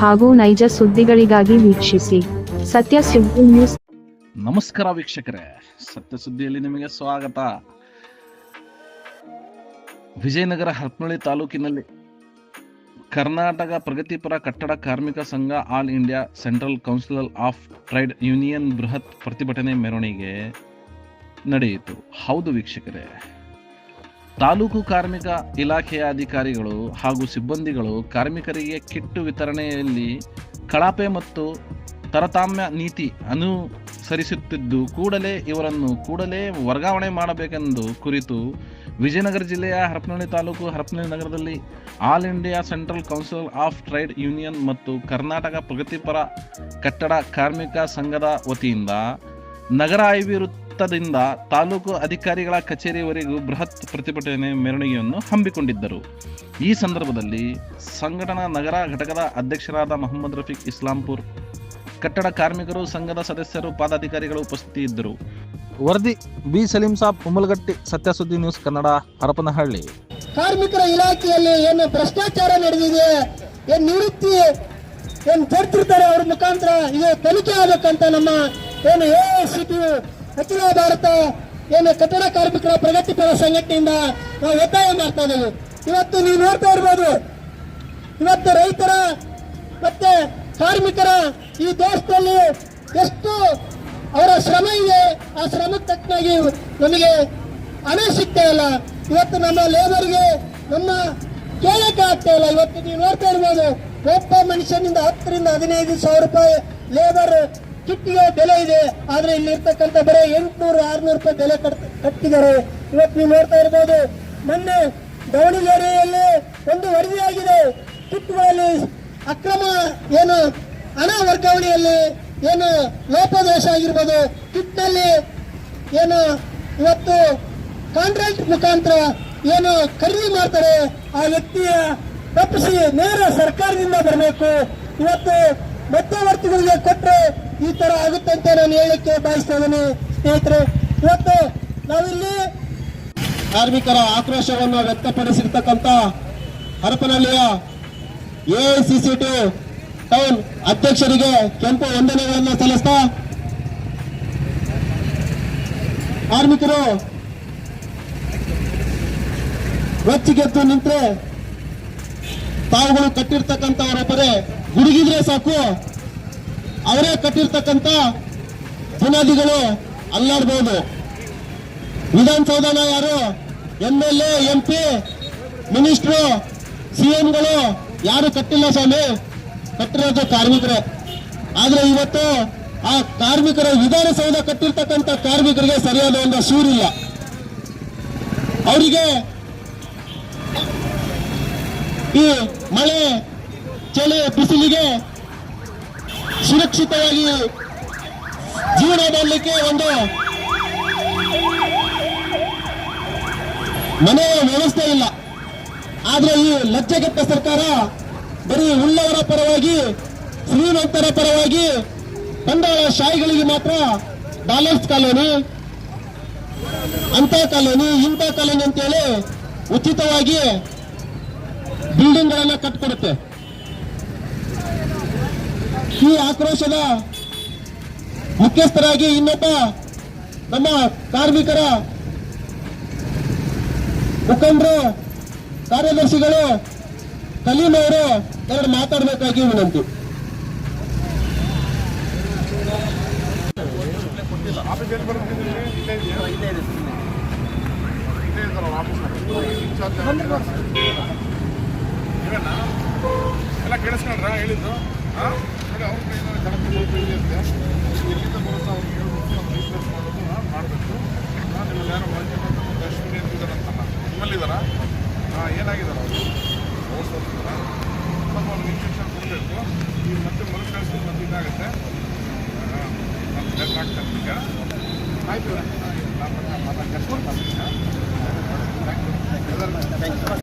ಹಾಗೂ ನೈಜ ಸುದ್ದಿಗಳಿಗಾಗಿ ವೀಕ್ಷಿಸಿ ಸತ್ಯ ಸುದ್ದಿ ನ್ಯೂಸ್. ನಮಸ್ಕಾರ ವೀಕ್ಷಕರೇ, ಸತ್ಯ ಸುದ್ದಿಯಲ್ಲಿ ನಿಮಗೆ ಸ್ವಾಗತ. ವಿಜಯನಗರ ಹರಪನಹಳ್ಳಿ ತಾಲೂಕಿನಲ್ಲಿ ಕರ್ನಾಟಕ ಪ್ರಗತಿಪರ ಕಟ್ಟಡ ಕಾರ್ಮಿಕ ಸಂಘ all India central council of trade union ಬೃಹತ್ ಪ್ರತಿಭಟನೆ ಮೆರವಣಿಗೆ ನಡೆಯಿತು. ಹೌದು ವೀಕ್ಷಕರೇ ತಾಲೂಕು ಕಾರ್ಮಿಕ ಇಲಾಖೆಯ ಅಧಿಕಾರಿಗಳು ಹಾಗೂ ಸಿಬ್ಬಂದಿಗಳು ಕಾರ್ಮಿಕರಿಗೆ ಕಿಟ್ಟು ವಿತರಣೆಯಲ್ಲಿ ಕಳಪೆ ಮತ್ತು ತರತಾಮ್ಯ ನೀತಿ ಅನುಸರಿಸುತ್ತಿದ್ದು ಕೂಡಲೇ ಇವರನ್ನು ಕೂಡಲೇ ವರ್ಗಾವಣೆ ಮಾಡಬೇಕೆಂದು ಕುರಿತು ವಿಜಯನಗರ ಜಿಲ್ಲೆಯ ಹರಪನಹಳ್ಳಿ ತಾಲೂಕು ಹರಪನಹಳ್ಳಿ ನಗರದಲ್ಲಿ all India central council of trade union ಮತ್ತು ಕರ್ನಾಟಕ ಪ್ರಗತಿಪರ ಕಟ್ಟಡ ಕಾರ್ಮಿಕ ಸಂಘದ ವತಿಯಿಂದ ನಗರ ಐವಿ ವೃತ್ತದಿಂದ ತಾಲೂಕು ಅಧಿಕಾರಿಗಳ ಕಚೇರಿವರೆಗೂ ಬೃಹತ್ ಪ್ರತಿಭಟನೆ ಮೆರವಣಿಗೆಯನ್ನು ಹಮ್ಮಿಕೊಂಡಿದ್ದರು. ಈ ಸಂದರ್ಭದಲ್ಲಿ ಸಂಘಟನಾ ನಗರ ಘಟಕದ ಅಧ್ಯಕ್ಷರಾದ ಮೊಹಮ್ಮದ್ ರಫೀಕ್ ಇಸ್ಲಾಂಪುರ್ ಕಟ್ಟಡ ಕಾರ್ಮಿಕರು ಸಂಘದ ಸದಸ್ಯರು ಪದಾಧಿಕಾರಿಗಳು ಉಪಸ್ಥಿತಿ ಇದ್ದರು ವರದಿ ಬಿ ಸಲೀಂ ಸಾಬ್ ಉಮ್ಮಲ್ಗಟ್ಟಿ ಸತ್ಯಸುದ್ದಿ ನ್ಯೂಸ್ ಕನ್ನಡ ಹರಪನಹಳ್ಳಿ. ಕಾರ್ಮಿಕರ ಇಲಾಖೆಯಲ್ಲಿ ಏನು ಭ್ರಷ್ಟಾಚಾರ ನಡೆದಿದೆ ಏನು ನಿವೃತ್ತಿ ಏನು ತರ್ತಿರ್ತಾರೆ ಅವ್ರ ಮುಖಾಂತರ ಇದು ತನಿಖೆ ಆಗಬೇಕಂತ ನಮ್ಮ ಏನು ಎ ಸಿ ಟಿ ಅಖಿಲ ಭಾರತ ಏನು ಕಟ್ಟಡ ಕಾರ್ಮಿಕರ ಪ್ರಗತಿಪರ ಸಂಘಟನೆಯಿಂದ ನಾವು ಒತ್ತಾಯ ಮಾಡ್ತಾ ಇದ್ದೇವೆ. ಇವತ್ತು ನೀವು ನೋಡ್ತಾ ಇರ್ಬೋದು, ಇವತ್ತು ರೈತರ ಮತ್ತೆ ಕಾರ್ಮಿಕರ ಈ ದೇಶದಲ್ಲಿ ಎಷ್ಟು ಅವರ ಶ್ರಮ ಇದೆ, ಆ ಶ್ರಮಕ್ಕೆ ತಕ್ಕನಾಗಿ ನಮಗೆ ಹಣ ಸಿಗ್ತಾ ಇಲ್ಲ. ಇವತ್ತು ನಮ್ಮ ಲೇಬರ್ಗೆ ನಮ್ಮ ಕೇಳಕ್ಕೆ ಆಗ್ತಾ ಇಲ್ಲ. ಇವತ್ತು ನೀವು ನೋಡ್ತಾ ಇರ್ಬೋದು, ಒಬ್ಬ ಮನುಷ್ಯನಿಂದ ಹತ್ತರಿಂದ ಹದಿನೈದು ಸಾವಿರ ರೂಪಾಯಿ ಲೇಬರ್ ಕಿಟ್ಟಿಗೆ ಬೆಲೆ ಇದೆ, ಆದ್ರೆ ಇಲ್ಲಿ ಇರ್ತಕ್ಕಂಥ ಬರೀ ಎಂಟ್ನೂರು, ಆರ್ನೂರು ರೂಪಾಯಿ ಬೆಲೆ ಕಟ್ ಕಟ್ಟಿದ್ದಾರೆ. ಇವತ್ತು ನೀವು ನೋಡ್ತಾ ಇರ್ಬೋದು, ಮೊನ್ನೆ ದಾವಣಗೆರೆಯಲ್ಲಿ ಒಂದು ವರದಿಯಾಗಿದೆ. ಕಿಟ್ಗಳಲ್ಲಿ ಅಕ್ರಮ ಏನು ಹಣ ವರ್ಗಾವಣೆಯಲ್ಲಿ ಏನು ಲೋಪದೋಷ ಆಗಿರ್ಬೋದು ಕಿಟ್ನಲ್ಲಿ ಏನು ಇವತ್ತು ಕಾಂಟ್ರಾಕ್ಟ್ ಮುಖಾಂತರ ಏನು ಖರೀದಿ ಮಾಡ್ತಾರೆ, ಆ ವ್ಯಕ್ತಿಯ ತಪ್ಪಿಸಿ ನೇರ ಸರ್ಕಾರದಿಂದ ಬರಬೇಕು. ಇವತ್ತು ಮಧ್ಯವರ್ತಿಗಳಿಗೆ ಕೊಟ್ಟರೆ ಈ ತರ ಆಗುತ್ತೆ ಅಂತ ನಾನು ಹೇಳಕ್ಕೆ ಬಯಸ್ತಾ ಇದ್ದೀನಿ ಸ್ನೇಹಿತರೆ, ಇವತ್ತು ನಾವಿಲ್ಲಿ ಕಾರ್ಮಿಕರ ಆಕ್ರೋಶವನ್ನು ವ್ಯಕ್ತಪಡಿಸಿರ್ತಕ್ಕಂಥ ಹರಪನಹಳ್ಳಿಯ ಎಐಸಿಸಿ ಟೌನ್ ಅಧ್ಯಕ್ಷರಿಗೆ ಕೆಂಪು ವಂದನೆಗಳನ್ನು ಸಲ್ಲಿಸ್ತಾ ಕಾರ್ಮಿಕರು ರೊಚ್ಚಿಗೆದ್ದು ನಿಂತರೆ ತಾವುಗಳು ಕಟ್ಟಿರ್ತಕ್ಕಂಥವರೊಬ್ಬರೇ ಗುಡುಗಿದ್ರೆ ಸಾಕು. ಅವರೇ ಕಟ್ಟಿರ್ತಕ್ಕಂಥ ಬುನಾದಿಗಳು ಅಲ್ಲಾಡ್ಬೋದು. ವಿಧಾನಸೌಧನ ಯಾರು? M L A, M P, minister ಸಿಎಂಗಳು ಯಾರು ಕಟ್ಟಿಲ್ಲ ಸ್ವಾಮಿ? ಕಟ್ಟಿರೋದು ಕಾರ್ಮಿಕರೇ. ಆದ್ರೆ ಇವತ್ತು ಆ ಕಾರ್ಮಿಕರ ವಿಧಾನಸೌಧ ಕಟ್ಟಿರ್ತಕ್ಕಂಥ ಕಾರ್ಮಿಕರಿಗೆ ಸರಿಯಾದ ಒಂದು ಸೂರಿಲ್ಲ ಅವರಿಗೆ ಈ ಮಳೆ ಚಳಿ ಬಿಸಿಲಿಗೆ ಸುರಕ್ಷಿತವಾಗಿ ಜೀವನ ಮಾಡಲಿಕ್ಕೆ ಒಂದು ಮನೆ ವ್ಯವಸ್ಥೆ ಇಲ್ಲ. ಆದ್ರೆ ಈ ಲಜ್ಜೆಗೆಟ್ಟ ಸರ್ಕಾರ ಬರೀ ಉಳ್ಳವರ ಪರವಾಗಿ, ಶ್ರೀಮಂತರ ಪರವಾಗಿ ಬಂಡವಾಳ ಶಾಹಿಗಳಿಗೆ ಮಾತ್ರ ಡಾಲರ್ಸ್ ಕಾಲೋನಿ, ಅಂತ ಕಾಲೋನಿ, ಇಂಥ ಕಾಲೋನಿ ಅಂತೇಳಿ ಉಚಿತವಾಗಿ ಬಿಲ್ಡಿಂಗ್ ಗಳನ್ನ ಕಟ್ಕೊಡುತ್ತೆ. ಈ ಆಕ್ರೋಶದ ಮುಖ್ಯಸ್ಥರಾಗಿ ಇನ್ನೊಬ್ಬ ನಮ್ಮ ಕಾರ್ಮಿಕರ ಮುಖಂಡರು, ಕಾರ್ಯದರ್ಶಿಗಳು ಕಲೀಂ ಅವರು ಎರಡು ಮಾತಾಡಬೇಕಾಗಿ ವಿನಂತಿ. ಎಲ್ಲ ಕೇಳಿಸ್ಕೊಂಡ್ರ ಹೇಳಿದ್ದು? ಎಲ್ಲಿಂದ ಬರುತ್ತಾ ಅವ್ರಿಗೆ ಹೇಳ್ಬೇಕು ನಾವು ಬಿಸ್ನೆಸ್ ಮಾಡೋದು ಮಾಡಬೇಕು ನಾನು ನಿಮ್ಮಲ್ಲಿ ಯಾರೋ ಮಂಜು ಮತ್ತು ಕಾಶ್ಮೀರಿ ಅಂತಿದ್ದಾರಂತಲ್ಲ ನಿಮ್ಮಲ್ಲಿದ್ದಾರಾ ಹಾಂ ಏನಾಗಿದ್ದಾರೆ ಅವರು ಓಡಿಸೋದಿದ್ದಾರ ಸ್ವಲ್ಪ ಅವ್ರಿಗೆ ಇಂಜೆಕ್ಷನ್ ಕೊಡಬೇಕು ಈಗ ಮತ್ತೆ ಮರು ಇದಾಗುತ್ತೆ ಹಾಂ ಈಗ ಆಯಿತು ನಾನು ಮಾತಾಡ್ಕೊಂಡು ಥ್ಯಾಂಕ್ ಯು